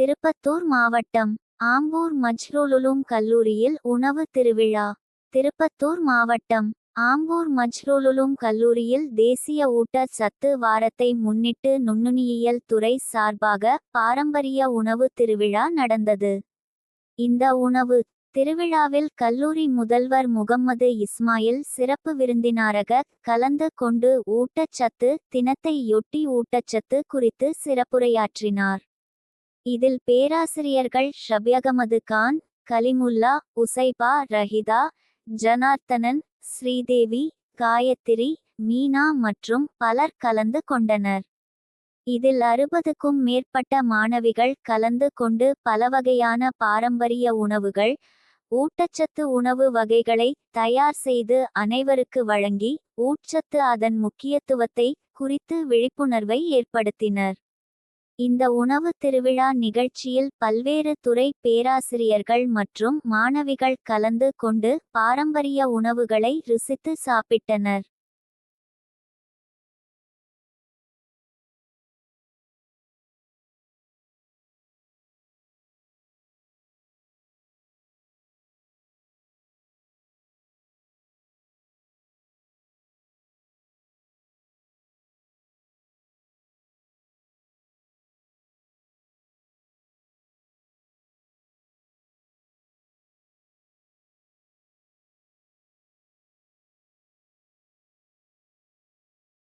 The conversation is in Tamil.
திருப்பத்தூர் மாவட்டம் ஆம்பூர் மஜ்ருலுலும் கல்லூரியில் உணவு திருவிழா திருப்பத்தூர் மாவட்டம் ஆம்பூர் மஜ்ரூலுலும் கல்லூரியில் தேசிய ஊட்டச்சத்து வாரத்தை முன்னிட்டு நுண்ணுணியியல் துறை சார்பாக பாரம்பரிய உணவு திருவிழா நடந்தது. இந்த உணவு திருவிழாவில் கல்லூரி முதல்வர் முகம்மது இஸ்மாயில் சிறப்பு விருந்தினராக கலந்து கொண்டு ஊட்டச்சத்து தினத்தையொட்டி ஊட்டச்சத்து குறித்து சிறப்புரையாற்றினார். இதில் பேராசிரியர்கள் ஷபியகமது கான் கலிமுல்லா உசைபா ரஹிதா ஜனார்த்தனன் ஸ்ரீதேவி காயத்ரி மீனா மற்றும் பலர் கலந்து கொண்டனர். இதில் அறுபதுக்கும் மேற்பட்ட மாணவிகள் கலந்து கொண்டு பலவகையான பாரம்பரிய உணவுகள் ஊட்டச்சத்து உணவு வகைகளை தயார் செய்து அனைவருக்கு வழங்கி ஊட்டச்சத்து அதன் முக்கியத்துவத்தை குறித்து விழிப்புணர்வை ஏற்படுத்தினர். இந்த உணவு திருவிழா நிகழ்ச்சியில் பல்வேறு துறை பேராசிரியர்கள் மற்றும் மாணவிகள் கலந்து கொண்டு பாரம்பரிய உணவுகளை ருசித்து சாப்பிட்டனர்.